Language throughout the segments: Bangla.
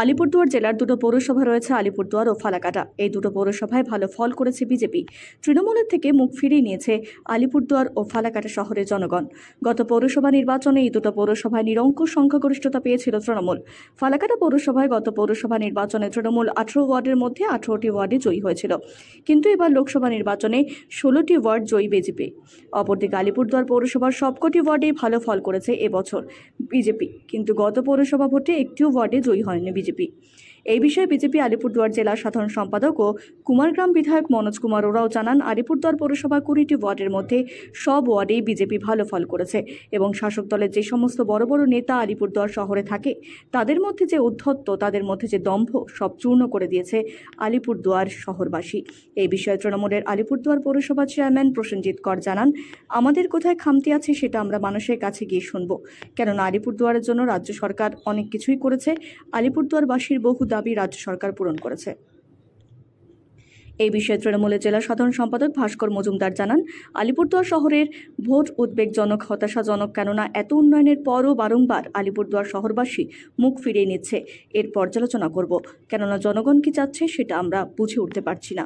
আলিপুরদুয়ার জেলার দুটো পৌরসভা রয়েছে আলিপুরদুয়ার ও ফালাকাটা। এই দুটো পৌরসভায় ভালো ফল করেছে বিজেপি। তৃণমূলের থেকে মুখ ফিরিয়ে নিয়েছে আলিপুরদুয়ার ও ফালাকাটা শহরের জনগণ। গত পৌরসভা নির্বাচনে এই দুটো পৌরসভায় নিরঙ্কুশ সংখ্যাগরিষ্ঠতা পেয়েছিল তৃণমূল। ফালাকাটা পৌরসভায় গত পৌরসভা নির্বাচনে তৃণমূল আঠারো ওয়ার্ডের মধ্যে আঠারোটি ওয়ার্ডে জয়ী হয়েছিল। কিন্তু এবার লোকসভা নির্বাচনে ষোলোটি ওয়ার্ড জয়ী বিজেপি। অপরদিকে আলিপুরদুয়ার পৌরসভার সবকটি ওয়ার্ডেই ভালো ফল করেছে এবছর বিজেপি। কিন্তু গত পৌরসভা ভোটে একটিও ওয়ার্ডে জয়ী হয়নি বিজেপি এই বিষয়ে বিজেপি আলিপুরদুয়ার জেলা সাধারণ সম্পাদক ও কুমারগ্রাম বিধায়ক মনোজ কুমার ওরাও জানান, আলিপুরদুয়ার পৌরসভা কুড়িটি ওয়ার্ডের মধ্যে সব ওয়ার্ডেই বিজেপি ভালো ফল করেছে এবং শাসক দলের যে সমস্ত বড় বড় নেতা আলিপুরদুয়ার শহরে থাকে, তাদের মধ্যে যে উদ্ধত্ত, তাদের মধ্যে যে দম্ভ, সব চূর্ণ করে দিয়েছে আলিপুরদুয়ার শহরবাসী। এই বিষয়ে তৃণমূলের আলিপুরদুয়ার পৌরসভা চেয়ারম্যান প্রসেনজিৎ কর জানান, আমাদের কোথায় খামতি আছে সেটা আমরা মানুষের কাছে গিয়ে শুনব। কেননা আলিপুরদুয়ারের জন্য রাজ্য সরকার অনেক কিছুই করেছে, আলিপুরদুয়ারবাসীর বহু দাবি রাজ্য সরকার পূরণ করেছে। এই বিষয়ে তৃণমূলের জেলা সাধারণ সম্পাদক ভাস্কর মজুমদার জানান, আলিপুরদুয়ার শহরের ভোট উদ্বেগজনক, হতাশাজনক, কেননা এত উন্নয়নের পরও বারংবার আলিপুরদুয়ার শহরবাসী মুখ ফিরিয়ে নিচ্ছে। এর পর্যালোচনা করব, কেননা জনগণ কি চাচ্ছে সেটা আমরা বুঝে উঠতে পারছি না।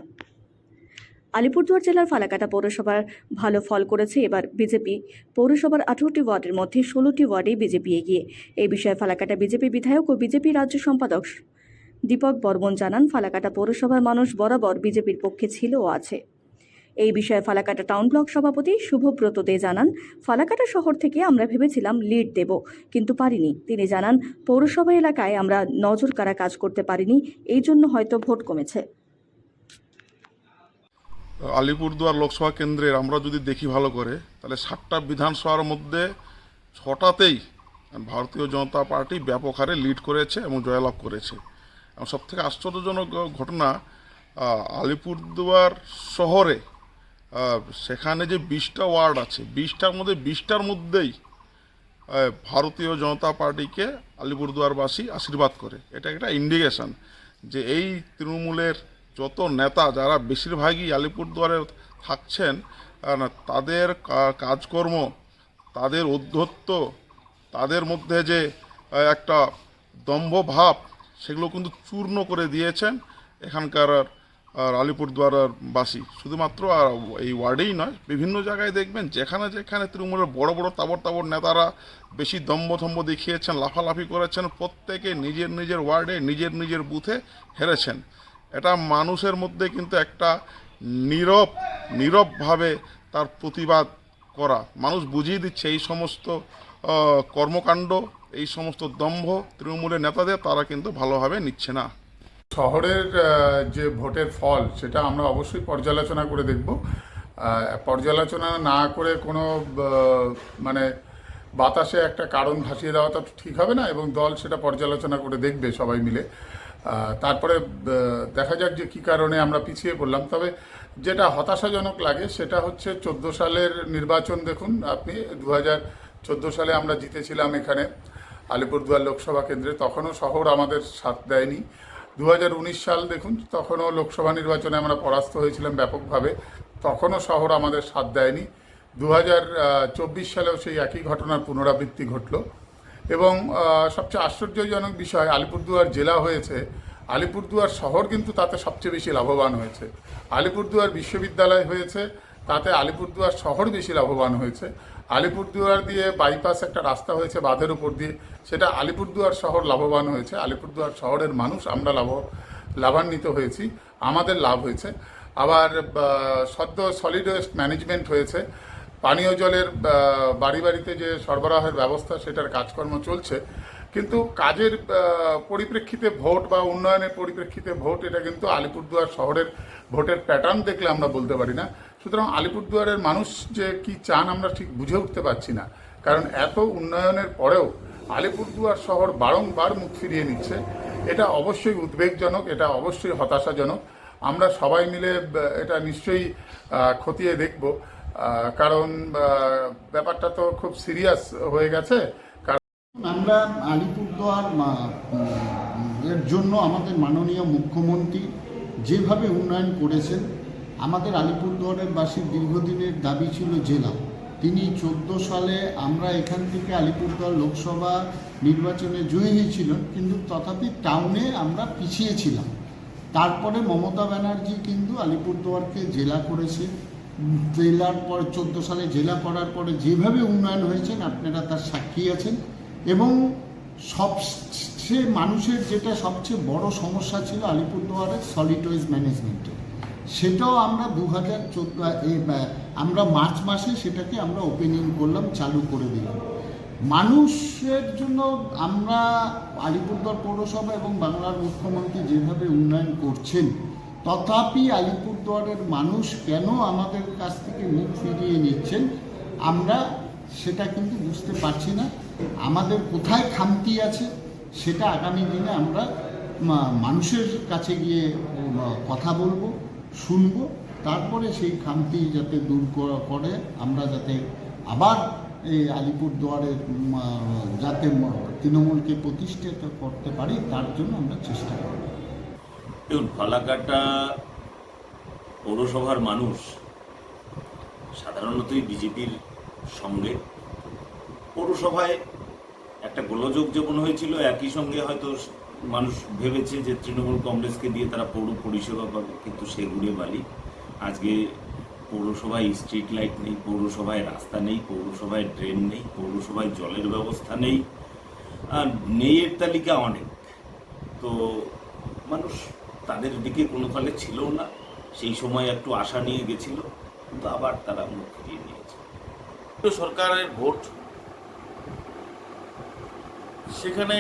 আলিপুরদুয়ার জেলার ফালাকাটা পৌরসভার ভালো ফল করেছে এবার বিজেপি। পৌরসভার আঠারোটি ওয়ার্ডের মধ্যে ষোলোটি ওয়ার্ডেই বিজেপি এগিয়ে। এই বিষয়ে ফালাকাটা বিজেপি বিধায়ক ও বিজেপি রাজ্য সম্পাদক দীপক বর্মন জানান, ফালাকাটা পৌরসভার মানুষ বরাবর বিজেপির পক্ষে ছিল ও আছে। এই বিষয়ে ফালাকাটা টাউন ব্লক সভাপতি শুভব্রত দে জানান, ফালাকাটা শহর থেকে আমরা ভেবেছিলাম লিড দেব, কিন্তু পারিনি। তিনি জানান, পৌরসভা এলাকায় আমরা নজর কারা কাজ করতে পারিনি, এই জন্য হয়তো ভোট কমেছে। আলিপুরদুয়ার লোকসভা কেন্দ্রের আমরা যদি দেখি ভালো করে, তাহলে সাতটা বিধানসভার মধ্যে ছটাতেই ভারতীয় জনতা পার্টি ব্যাপক হারে লিড করেছে এবং জয়লাভ করেছে। এবং সবথেকে আশ্চর্যজনক ঘটনা আলিপুরদুয়ার শহরে সেখানে যে বিশটা ওয়ার্ড আছে, বিশটার মধ্যে, বিশটার মধ্যেই ভারতীয় জনতা পার্টিকে আলিপুরদুয়ারবাসী আশীর্বাদ করে। এটা একটা ইন্ডিকেশন যে এই তৃণমূলের যত নেতা যারা বেশিরভাগই আলিপুরদুয়ারে থাকছেন তাদের কাজকর্ম, তাদের উদ্ধত্ত তাদের মধ্যে যে একটা দম্ভ ভাব সেগুলো কিন্তু চূর্ণ করে দিয়েছেন এখানকার আর আলিপুরদুয়ার বাসী। শুধুমাত্র আর এই ওয়ার্ডেই নয়, বিভিন্ন জায়গায় দেখবেন, যেখানে যেখানে তৃণমূলের বড় বড় তাবর তাবর নেতারা বেশি দম্বথম্ব দেখিয়েছেন, লাফালাফি করেছেন, প্রত্যেকে নিজের নিজের ওয়ার্ডে, নিজের নিজের বুথে হেরেছেন। এটা মানুষের মধ্যে কিন্তু একটা নীরব, নীরবভাবে তার প্রতিবাদ করা। মানুষ বুঝিয়ে দিচ্ছে এই সমস্ত কর্মকাণ্ড, এই সমস্ত দম্ভ তৃণমূলের নেতাদের, তারা কিন্তু ভালোভাবে নিচ্ছে না। শহরের যে ভোটের ফল, সেটা আমরা অবশ্যই পর্যালোচনা করে দেখব। পর্যালোচনা না করে কোনো মানে বাতাসে একটা কারণ ভাসিয়ে দেওয়াটা তো ঠিক হবে না এবং দল সেটা পর্যালোচনা করে দেখবে সবাই মিলে। তারপরে দেখা যাক যে কী কারণে আমরা পিছিয়ে পড়লাম। তবে যেটা হতাশাজনক লাগে, সেটা হচ্ছে চোদ্দ সালের নির্বাচন দেখুন। আপনি দু হাজার চোদ্দ সালে আমরা জিতেছিলাম এখানে আলিপুরদুয়ার লোকসভা কেন্দ্রে। তখনও শহর আমাদের সাথ দেয়নি। দু হাজার উনিশ সাল দেখুন, তখনও লোকসভা নির্বাচনে আমরা পরাস্ত হয়েছিলাম ব্যাপকভাবে। তখনও শহর আমাদের সাথ দেয়নি। দু চব্বিশ সালেও সেই একই ঘটনার পুনরাবৃত্তি ঘটলো। এবং সবচেয়ে আশ্চর্যজনক বিষয়, আলিপুরদুয়ার জেলা হয়েছে। আলিপুরদুয়ার শহর কিন্তু তাতে সবচেয়ে বেশি লাভবান হয়েছে। আলিপুরদুয়ার বিশ্ববিদ্যালয় হয়েছে, তাতে আলিপুরদুয়ার শহর বেশি লাভবান হয়েছে। আলিপুরদুয়ার দিয়ে বাইপাস একটা রাস্তা হয়েছে বাঁধের উপর দিয়ে। সেটা আলিপুরদুয়ার শহর লাভবান হয়েছে। আলিপুরদুয়ার শহরের মানুষ আমরা লাভ, লাভান্বিত হয়েছি, আমাদের লাভ হয়েছে। আবার সদ্য সলিড ওয়েস্ট ম্যানেজমেন্ট হয়েছে। পানীয় জলের বাড়ি বাড়িতে যে সরবরাহের ব্যবস্থা, সেটার কাজকর্ম চলছে। কিন্তু কাজের পরিপ্রেক্ষিতে ভোট বা উন্নয়নের পরিপ্রেক্ষিতে ভোট, এটা কিন্তু আলিপুরদুয়ার শহরের ভোটের প্যাটার্ন দেখলে আমরা বলতে পারি না। সুতরাং আলিপুরদুয়ারের মানুষ যে কি চান আমরা ঠিক বুঝে উঠতে পারছি না। কারণ এত উন্নয়নের পরেও আলিপুরদুয়ার শহর বারংবার মুখ ফিরিয়ে নিচ্ছে। এটা অবশ্যই উদ্বেগজনক, এটা অবশ্যই হতাশাজনক। আমরা সবাই মিলে এটা নিশ্চয়ই খতিয়ে দেখব। কারণ ব্যাপারটা তো খুব সিরিয়াস হয়ে গেছে। আমরা আলিপুরদুয়ার এর জন্য আমাদের মাননীয় মুখ্যমন্ত্রী যেভাবে উন্নয়ন করেছেন আমাদের আলিপুরদুয়ারের বাসীর দীর্ঘদিনের দাবি ছিল জেলা। তিনি চোদ্দ সালে আমরা এখান থেকে আলিপুরদুয়ার লোকসভা নির্বাচনে জয়ী হয়েছিলেন, কিন্তু তথাপি টাউনে আমরা পিছিয়ে ছিলাম। তারপরে মমতা ব্যানার্জি কিন্তু আলিপুরদুয়ারকে জেলা করেছে। জেলার পর, চোদ্দ সালে জেলা করার পরে যেভাবে উন্নয়ন হয়েছেন আপনারা তার সাক্ষী আছেন। এবং সবচেয়ে মানুষের যেটা সবচেয়ে বড় সমস্যা ছিল আলিপুরদুয়ারের সলিড ওয়েস্ট ম্যানেজমেন্টের সেটাও আমরা দু হাজার চোদ্দ আমরা মার্চ মাসে সেটাকে আমরা ওপেনিং করলাম, চালু করে দিলাম। মানুষের জন্য আমরা আলিপুরদুয়ার পৌরসভা এবং বাংলার মুখ্যমন্ত্রী যেভাবে উন্নয়ন করছেন, তথাপি আলিপুরদুয়ারের মানুষ কেন আমাদের কাছ থেকে মুখ ফিরিয়ে নিচ্ছেন, আমরা সেটা কিন্তু বুঝতে পারছি না। আমাদের কোথায় খামতি আছে, সেটা আগামী দিনে আমরা মানুষের কাছে গিয়ে কথা বলব। শুনব। তারপরে সেই খামতি যাতে দূর করা- আমরা যাতে আবার এই আলিপুরদুয়ারের উম, যাতে তৃণমূলকে প্রতিষ্ঠিত করতে পারি তার জন্য আমরা চেষ্টা করব। দেখুন ফালাকাটা পৌরসভার মানুষ সাধারণতই বিজেপির সঙ্গে। পৌরসভায় একটা গোলযোগ যেমন হয়েছিল একই সঙ্গে হয়তো মানুষ ভেবেছে যে তৃণমূল কংগ্রেসকে দিয়ে তারা পৌর পরিষেবা পাবে, কিন্তু সে ঘুরে বালি আজকে পৌরসভায় স্ট্রিট লাইট নেই, পৌরসভায় রাস্তা নেই, পৌরসভায় ড্রেন নেই, পৌরসভায় জলের ব্যবস্থা নেই, আর নেইয়ের তালিকা অনেক। তো মানুষ তাদের দিকে কোনো কালে ছিল না, সেই সময় একটু আশা নিয়ে গেছিল, কিন্তু আবার তারা মুখ ফিরিয়ে নিয়েছে। সরকারের ভোট, সেখানে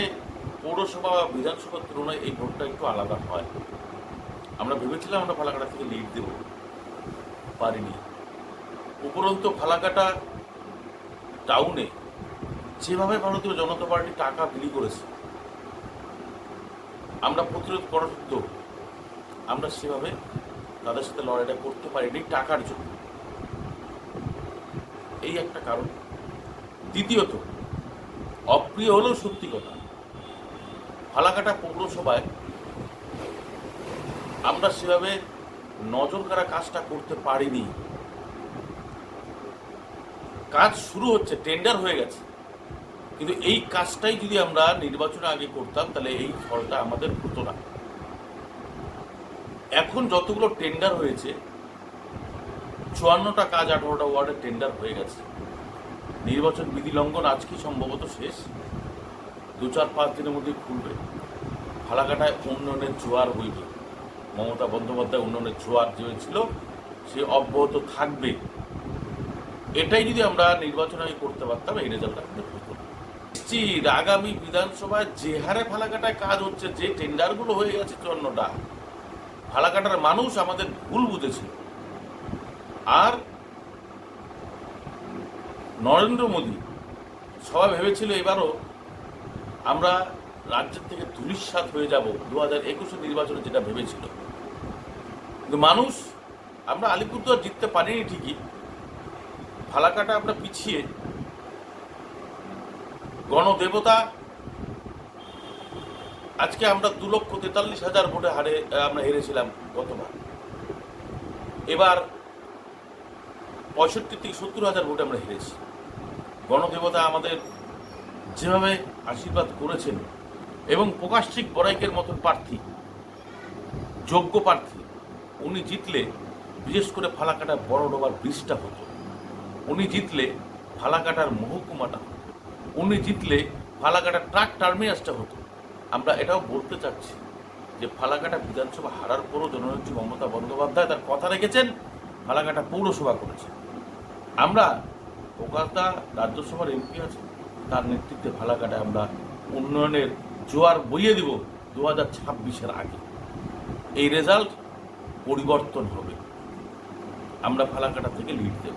পৌরসভা বা বিধানসভার তুলনায় এই ভোটটা একটু আলাদা হয়। আমরা ভেবেছিলাম আমরা ফালাকাটা থেকে লিড দেব। পারিনি। উপরন্তু ফালাকাটা টাউনে যেভাবে ভারতীয় জনতা পার্টি টাকা বিলি করেছে, আমরা প্রতিরোধ করা সত্ত্বেও আমরা সেভাবে তাদের সাথে লড়াইটা করতে পারিনি টাকার জন্য। এই একটা কারণ। দ্বিতীয়ত, অপ্রিয় হলেও সত্যি কথা ফালাকাটা পৌরসভায় আমরা সেভাবে নজর কারা কাজটা করতে পারিনি। কাজ শুরু হচ্ছে টেন্ডার হয়ে গেছে। কিন্তু এই কাজটাই যদি আমরা নির্বাচনের আগে করতাম, তাহলে এই ফলটা আমাদের হতো না। এখন যতগুলো টেন্ডার হয়েছে, চুয়ান্নটা কাজ আঠারোটা ওয়ার্ডের টেন্ডার হয়ে গেছে। নির্বাচন বিধি লঙ্ঘন আজকেই সম্ভবত শেষ? দু চার পাঁচ দিনের মধ্যে খুলবে। ফালাকাটায় উন্নয়নের জোয়ার বইবে। মমতা বন্দ্যোপাধ্যায় উন্নয়নের জোয়ার যে ছিল, সে অব্যাহত থাকবে। এটাই যদি আমরা নির্বাচন আগে করতে পারতাম, এই আমাদের হতো। নিশ্চিত আগামী বিধানসভায় যে হারে ফালাকাটায় কাজ হচ্ছে, যে টেন্ডারগুলো হয়ে গেছে চুয়ান্নটা, ফালাকাটার মানুষ আমাদের ভুল বুঝেছে। আর নরেন্দ্র মোদী সবাই ভেবেছিল এবারও আমরা রাজ্যের থেকে ধুলিস্বাদ হয়ে যাব দু হাজার একুশে নির্বাচনে যেটা ভেবেছিল। কিন্তু মানুষ, আমরা আলিপুরদুয়ার জিততে পারিনি ঠিকই, ফালাকাটা আমরা পিছিয়ে, গণদেবতা, আজকে আমরা দু লক্ষ তেতাল্লিশ হাজার ভোটে হারে আমরা হেরেছিলাম গতবার। এবার পঁয়ষট্টি থেকে সত্তর হাজার ভোটে আমরা হেরেছি। গণদেবতা আমাদের যেভাবে আশীর্বাদ করেছেন এবং প্রকাশিক বড়াইকের মতন প্রার্থী, যোগ্য প্রার্থী, উনি জিতলে বিশেষ করে ফালাকাটার বড় ডোবার ব্রিজটা হতো। উনি জিতলে ফালাকাটার মহকুমাটা হতো। উনি জিতলে ফালাকাটার ট্রাক টার্মিনাসটা হতো। আমরা এটাও বলতে চাচ্ছি যে ফালাকাটা বিধানসভা হারার পরও জননেত্রী মমতা বন্দ্যোপাধ্যায় তার কথা রেখেছেন, ফালাকাটা পৌরসভা করেছেন। আমরা কলকাতা রাজ্যসভার এমপি আছে। তার নেতৃত্বে ফালাকাটায় আমরা উন্নয়নের জোয়ার বইয়ে দিব দু হাজার ছাব্বিশের আগে। এই রেজাল্ট পরিবর্তন হবে। আমরা ফালাকাটা থেকে লিড দেব।